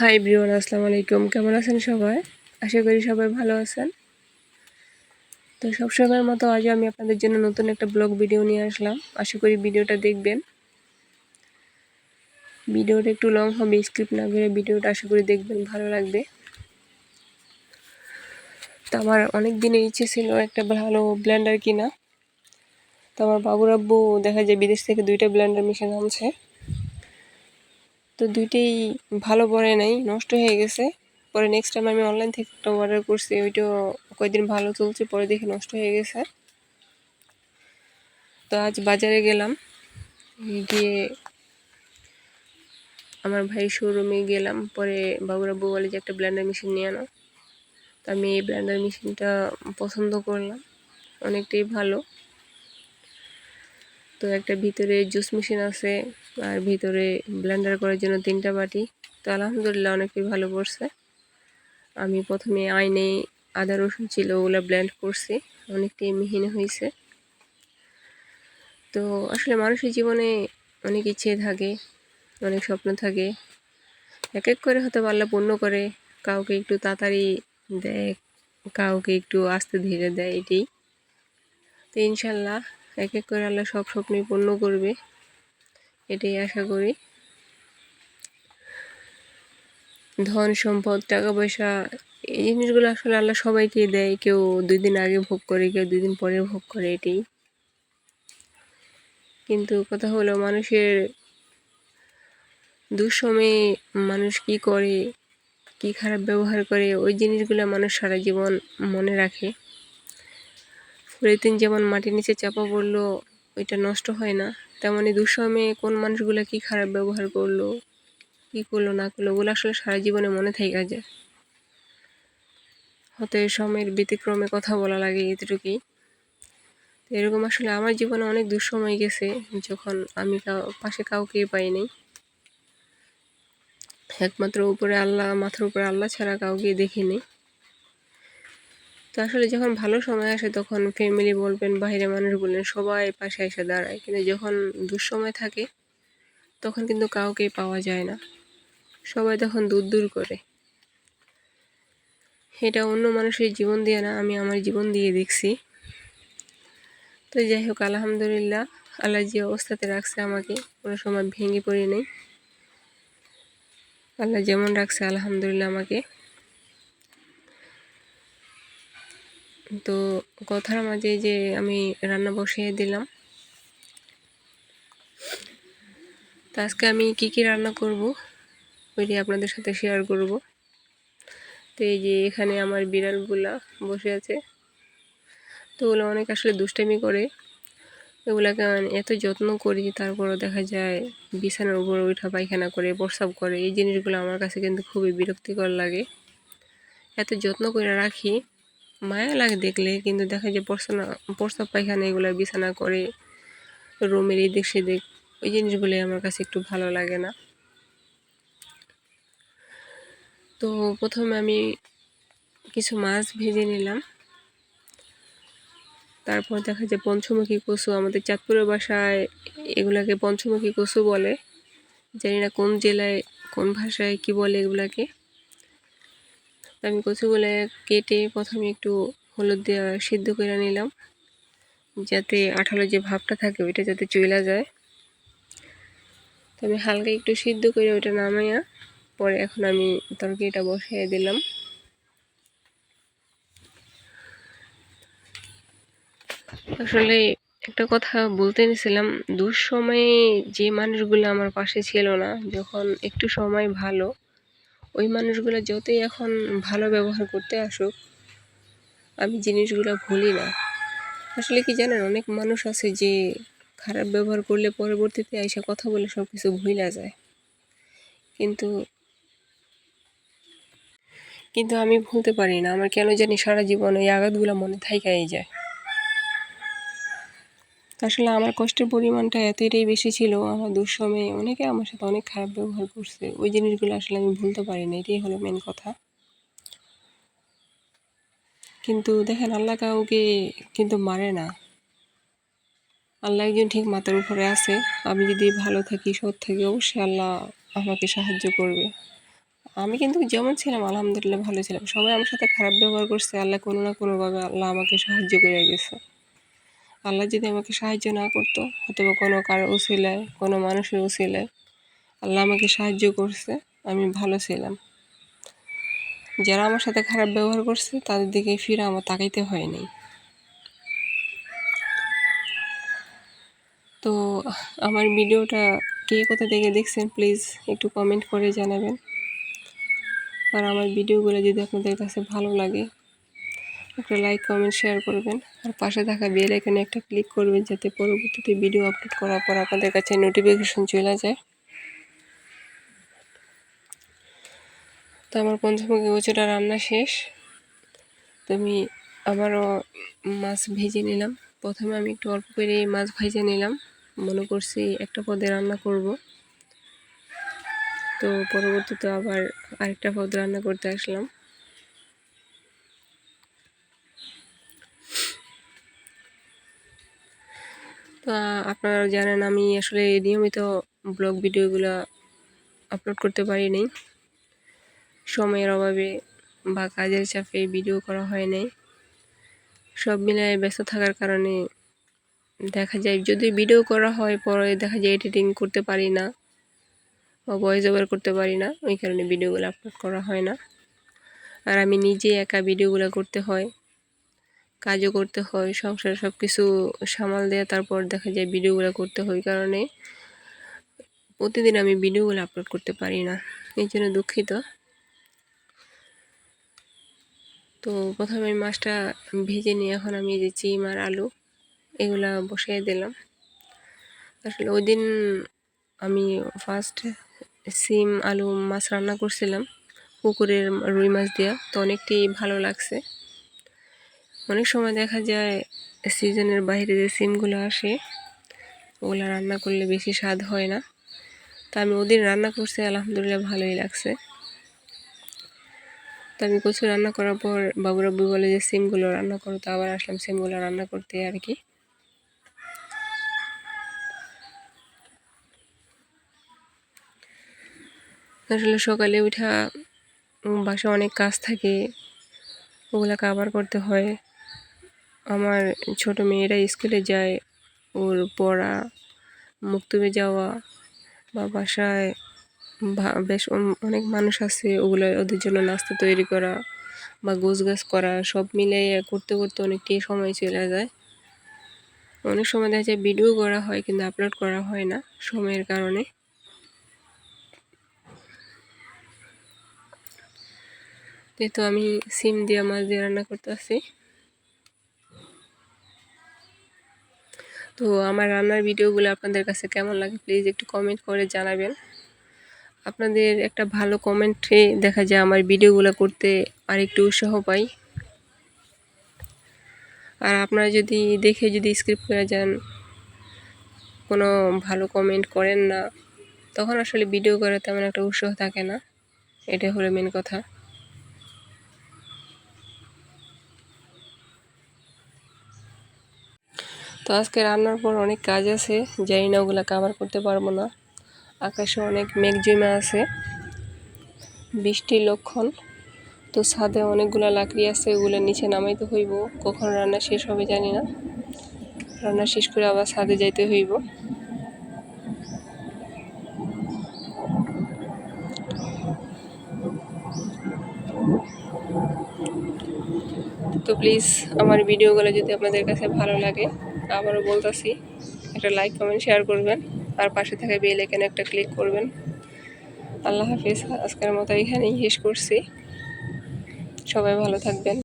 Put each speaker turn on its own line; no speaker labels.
High ব্রিওয়ান আসসালামু আলাইকুম। কেমন আছেন সবাই? আশা করি সবাই ভালো আছেন। তো সবসময়ের মতো আজও আমি আপনাদের জন্য নতুন একটা ব্লগ ভিডিও নিয়ে আসলাম। আশা করি ভিডিওটা দেখবেন। ভিডিওটা একটু লং হবে স্ক্রিপ্ট না করে ভিডিওটা আশা করি দেখবেন, ভালো লাগবে। তো আমার অনেক দিনের ইচ্ছে ছিল একটা ভালো ব্ল্যান্ডার কিনা। তো আমার বাবুর আব্বু দেখা যায় বিদেশ থেকে দুইটা ব্ল্যান্ডার মেশিন আনছে। তো দুইটাই ভালো পরে নাই, নষ্ট হয়ে গেছে। পরে নেক্সট টাইম আমি অনলাইন থেকে একটা অর্ডার করছি ওইটাও কয়েকদিন ভালো চলছে, পরে দেখে নষ্ট হয়ে গেছে। তো আজ বাজারে গেলাম, গিয়ে আমার ভাই শোরুমে গেলাম, পরে বাবুরা বউ বলে যে একটা ব্লেন্ডার মেশিন নিয়ে আনো। তো আমি এই ব্লেন্ডার মেশিনটা পছন্দ করলাম, অনেকটাই ভালো। তো একটা ভিতরে জুস মেশিন আছে আর ভিতরে ব্লেন্ডার করার জন্য তিনটা বাটি। তো আলহামদুলিল্লাহ অনেকই ভালো পড়ছে। আমি প্রথমে আইনে আদা, রসুন ছিল, ওগুলো ব্লেন্ড করছি। অনেকটাই মিহিন হয়েছে। তো আসলে মানুষের জীবনে অনেক ইচ্ছে থাকে, অনেক স্বপ্ন থাকে। এক এক করে হয়তো পাল্লা পূর্ণ করে, কাউকে একটু তাড়াতাড়ি দেয়, কাউকে একটু আস্তে ধীরে দেয় এটি তো ইনশাল্লাহ এক এক করে আল্লাহ সব স্বপ্নই পূর্ণ করবে। এটাই আশা করি। ধন সম্পদ, টাকা পয়সা, এই জিনিসগুলো আসলে আল্লাহ সবাইকে দেয়। কেউ দুই দিন আগে ভোগ করে, কেউ দুই দিন পরে ভোগ করে, এটাই। কিন্তু কথা হলো মানুষের দুঃসময়ে মানুষ কি করে, কি খারাপ ব্যবহার করে, ওই জিনিসগুলো মানুষ সারা জীবন মনে রাখে। পলিথিন যেমন মাটির নিচে চাপা পড়ল, ওইটা নষ্ট হয় না। তেমনই দুঃসময়ে কোন মানুষগুলো কি খারাপ ব্যবহার করল, কি করল, না করল, ওগুলো আসলে সারা জীবনে মনে থেকে যায়। হয়তো এই সময়ের ব্যতিক্রমে কথা বলা লাগে এতটুকুই। এরকম আসলে আমার জীবনে অনেক দুঃসময় গেছে যখন আমি পাশে কাউকেই পাইনি। একমাত্র উপরে আল্লাহ, মাথার উপরে আল্লাহ ছাড়া কাউকে দেখিনি। তো আসলে যখন ভালো সময় আসে তখন ফ্যামিলি বলবেন বাইরে মানুষ বলবেন সবাই পাশে এসে দাঁড়ায়। কিন্তু যখন দুঃসময় থাকে, তখন কিন্তু কাউকে পাওয়া যায় না। সবাই তখন দূর দূর করে। এটা অন্য মানুষের জীবন দিয়ে না, আমি আমার জীবন দিয়ে দেখছি। তো যাই হোক, আলহামদুলিল্লাহ, আল্লাহ যে অবস্থাতে রাখছে আমাকে, কোনো সময় ভেঙে পড়ে নেই। আল্লাহ যেমন রাখছে, আলহামদুলিল্লাহ আমাকে। তো কথার মাঝে যে আমি রান্না বসিয়ে দিলাম, তো আজকে আমি কি কি রান্না করব ওইটি আপনাদের সাথে শেয়ার করব। তো এই যে এখানে আমার বিড়ালগুলা বসে আছে। তো ওগুলো অনেক আসলে দুষ্টামি করে। এগুলাকে এত যত্ন করি তারপরও দেখা যায় বিছানার উপর উঠা পায়খানা করে, প্রস্রাব করে। এই জিনিসগুলো আমার কাছে কিন্তু খুবই বিরক্তিকর লাগে। এত যত্ন করে রাখি মায়া লাগে দেখলে, কিন্তু দেখা যায় প্রস্তাব প্রস্তাব পায়খানা এগুলো বিছানা করে, রুমের এই দিক সেদিক, ওই জিনিসগুলোই আমার কাছে একটু ভালো লাগে না। তো প্রথমে আমি কিছু মাছ ভেজে নিলাম। তারপর দেখা যায় পঞ্চমুখী কচু, আমাদের চাঁদপুরের বাসায় এগুলাকে পঞ্চমুখী কচু বলে। জানি না কোন জেলায়, কোন ভাষায় কি বলে এগুলাকে। আমি কচুগুলো কেটে প্রথমে একটু হলুদ দিয়ে সিদ্ধ করে নিলাম, যাতে আঠালো যে ভাবটা থাকে ওইটা যাতে চইলা যায়। তো আমি হালকা একটু সিদ্ধ করে ওইটা নামাইয়া পরে এখন আমি তরকারিটা বসিয়ে দিলাম। আসলে একটা কথা বলতে নিছিলাম দুঃসময়ে যে মানুষগুলো আমার পাশে ছিল না, যখন একটু সময় ভালো ওই মানুষগুলো যতই এখন ভালো ব্যবহার করতে আসুক, আমি জিনিসগুলো ভুলি না। আসলে কি জানেন, অনেক মানুষ আছে যে খারাপ ব্যবহার করলে পরবর্তীতে এসে কথা বলে সব কিছু ভুলা যায়। কিন্তু কিন্তু আমি ভুলতে পারি না। আমার কেন জানি সারা জীবন ওই আঘাতগুলো মনে থাইকাই যায়। আসলে আমার কষ্টের পরিমাণটা এতটাই বেশি ছিল, আমার দুঃসময়ে অনেকে আমার সাথে অনেক খারাপ ব্যবহার করছে, ওই জিনিসগুলো আসলে আমি ভুলতে পারি না এটাই হলো মেন কথা। কিন্তু দেখেন, আল্লাহ কাউকে কিন্তু মারে না। আল্লাহ একজন ঠিক মাথার উপরে আছে, আমি যদি ভালো থাকি, সৎ থাকি, অবশ্যই আল্লাহ আমাকে সাহায্য করবে। আমি কিন্তু যেমন ছিলাম, আলহামদুলিল্লাহ ভালো ছিলাম, সবাই আমার সাথে খারাপ ব্যবহার করছে, আল্লাহ কোনো না কোনোভাবে আল্লাহ আমাকে সাহায্য করে গেছে। আল্লাহ যদি আমাকে সাহায্য না করতো অথবা কোনো কারও উসিলায়, কোনো মানুষের উসিলায় আল্লাহ আমাকে সাহায্য করছে, আমি ভালো ছিলাম। যারা আমার সাথে খারাপ ব্যবহার করছে, তাদের দিকে ফিরে আমার তাকাইতে হয়নি তো আমার ভিডিওটা কে কোথা থেকে দেখছেন, প্লিজ একটু কমেন্ট করে জানাবেন। আর আমার ভিডিওগুলো যদি আপনাদের কাছে ভালো লাগে একটা লাইক কমেন্ট শেয়ার করবেন। আর পাশে থাকা বেল এখানে একটা ক্লিক করবেন যাতে পরবর্তীতে ভিডিও আপলোড করার পর আপনাদের কাছে নোটিফিকেশন চলে যায়। তো আমার পঞ্চমুখী কচুটা রান্না শেষ? তো আমি আবারও মাছ ভেজে নিলাম। প্রথমে আমি একটু অল্প করে মাছ ভেজে নিলাম। মনে করছি একটা পদে রান্না করব। তো পরবর্তীতে আবার আরেকটা পদ রান্না করতে আসলাম। আপনারা জানেন আমি আসলে নিয়মিত ব্লগ ভিডিওগুলো আপলোড করতে পারি পারিনি সময়ের অভাবে বা কাজের চাপে ভিডিও করা হয় নাই। সব মিলিয়ে ব্যস্ত থাকার কারণে দেখা যায়, যদি ভিডিও করা হয় পরে দেখা যায় এডিটিং করতে পারি না বা ভয়েস ওভার করতে পারি না, ওই কারণে ভিডিওগুলো আপলোড করা হয় না। আর আমি নিজে একা ভিডিওগুলো করতে হয়। কাজও করতে হয়, সংসার সব কিছু সামাল দেওয়া তারপর দেখা যায় ভিডিওগুলো করতে হয়, কারণে প্রতিদিন আমি ভিডিওগুলো আপলোড করতে পারি না। এই জন্য দুঃখিত। তো প্রথমে মাছটা ভেজে নিয়ে এখন আমি যে চিম আর আলু, এগুলা বসিয়ে দিলাম। আসলে ওই দিন আমি ফার্স্ট সিম, আলু মাছ রান্না করছিলাম, পুকুরের রুই মাছ দিয়া। তো অনেকটি ভালো লাগছে। অনেক সময় দেখা যায় সিজনের বাইরে যে সিমগুলো আসে, ওগুলো রান্না করলে বেশি স্বাদ হয় না। তা আমি ওদিন রান্না করছি, আলহামদুলিল্লাহ ভালোই লাগছে। তো আমি কচু রান্না করার পর বাবুরাব্বু বলে যে সিমগুলো রান্না করো, তো আবার আসলাম সিমগুলো রান্না করতে আর কি। আসলে সকালে উঠা বাসায় অনেক কাজ থাকে ওগুলো কাবার করতে হয়। আমার ছোট মেয়েরা স্কুলে যায়, ওর পড়া, মুক্তবে যাওয়া, বা বাসায় বেশ অনেক মানুষ আছে, ওগুলো ওদের জন্য নাস্তা তৈরি করা বা গোছ গাছ করা, সব মিলে করতে করতে অনেকটাই সময় চলে যায়। অনেক সময় দেখা যায় ভিডিও করা হয়, কিন্তু আপলোড করা হয় না সময়ের কারণে। তো আমি সিম দিয়ে মাছ দিয়ে রান্না করতেছি তো আমার রান্নার ভিডিওগুলো আপনাদের কাছে কেমন লাগে প্লিজ একটু কমেন্ট করে জানাবেন। আপনাদের একটা ভালো কমেন্টে দেখা যায় আমার ভিডিওগুলো করতে আর একটু উৎসাহ পাই। আর আপনারা যদি দেখে যদি স্ক্রিপ্ট করে যান, কোনো ভালো কমেন্ট করেন না, তখন আসলে ভিডিও করে তেমন একটা উৎসাহ থাকে না। এটা হলো মেন কথা। তো আজকে রান্নার পর অনেক কাজ আছে, জানি না ওগুলো কাভার করতে পারব না। আকাশে অনেক মেঘ জমে আছে, বৃষ্টির লক্ষণ। তো ছাদে অনেকগুলো লাকড়ি আছে, ওগুলো নিচে নামাইতে হইব। কখন রান্না শেষ হবে জানি না। রান্না শেষ করে আবার ছাদে যাইতে হইব। তো প্লিজ আমার ভিডিওগুলো যদি আপনাদের কাছে ভালো লাগে আবারও বলতেছি, একটা লাইক কমেন্ট শেয়ার করবেন। আর পাশে থাকা বেল এখানে একটা ক্লিক করবেন। আল্লাহ হাফিজ, আজকের মতো এখানেই শেষ করছি। সবাই ভালো থাকবেন।